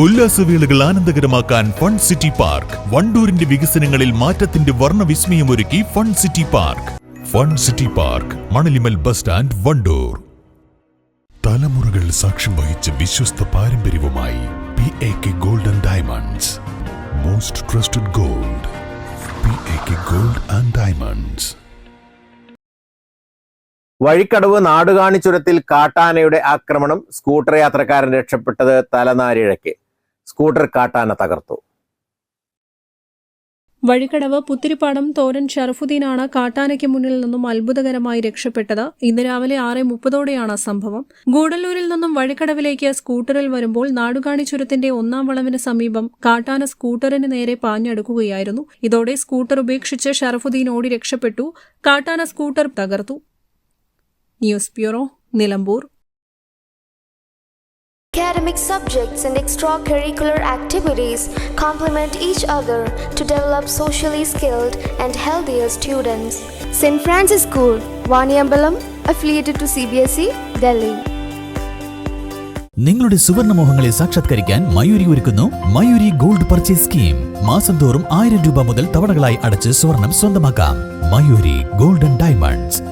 ഉല്ലാസവേളകൾ ആനന്ദകരമാക്കാൻ fun city park. വണ്ടൂരിന്റെ വികസനങ്ങളിൽ മാറ്റത്തിന്റെ വർണ വിസ്മയമൊരുക്കി fun city park. Fun city park Manalimal bus stand Wandoor. തലമുറകൾ സാക്ഷ്യം വഹിച്ച വിശ്വസ്ത പാരമ്പര്യവുമായി P A K golden diamonds most trusted gold P A K gold and diamonds Vazhikkadavu നാടുകാണിച്ചുരത്തിൽ കാട്ടാനയുടെ ആക്രമണം. സ്കൂട്ടർ യാത്രക്കാരൻ രക്ഷപ്പെട്ടത് തലനാരിഴയ്ക്ക്. സ്കൂട്ടർ കാട്ടാന തകർത്തു. വഴിക്കടവ് പുത്തിരിപ്പാടം തോരൻ ഷറഫുദ്ദീനാണ് കാട്ടാനയ്ക്ക് മുന്നിൽ നിന്നും അത്ഭുതകരമായി രക്ഷപ്പെട്ടത്. ഇന്ന് രാവിലെ ആറ് മുപ്പതോടെയാണ് സംഭവം. ഗൂഡല്ലൂരിൽ നിന്നും വഴിക്കടവിലേക്ക് സ്കൂട്ടറിൽ വരുമ്പോൾ നാടുകാണി ചുരത്തിന്റെ ഒന്നാം വളവിന് സമീപം കാട്ടാന സ്കൂട്ടറിന് നേരെ പാഞ്ഞടുക്കുകയായിരുന്നു. ഇതോടെ സ്കൂട്ടർ ഉപേക്ഷിച്ച് ഷറഫുദ്ദീൻ ഓടി രക്ഷപ്പെട്ടു. കാട്ടാന സ്കൂട്ടർ തകർത്തു. News bureau Nilambur. Academic subjects and extracurricular activities complement each other to develop socially skilled and healthier students. St. Francis School, Vaniambalam, affiliated to CBSE, Delhi. നിങ്ങളുടെ സുവർണമോഹങ്ങളെ സാക്ഷാത്കരിക്കാൻ മയൂരി ഒരുക്കുന്നു മയൂരി ഗോൾഡ് പർച്ചേസ് സ്കീം മാസം തോറും ആയിരം രൂപ മുതൽ തവണകളായി അടച്ച് സ്വർണം സ്വന്തമാക്കാം മയൂരി ഗോൾഡൻ ഡയമണ്ട്സ്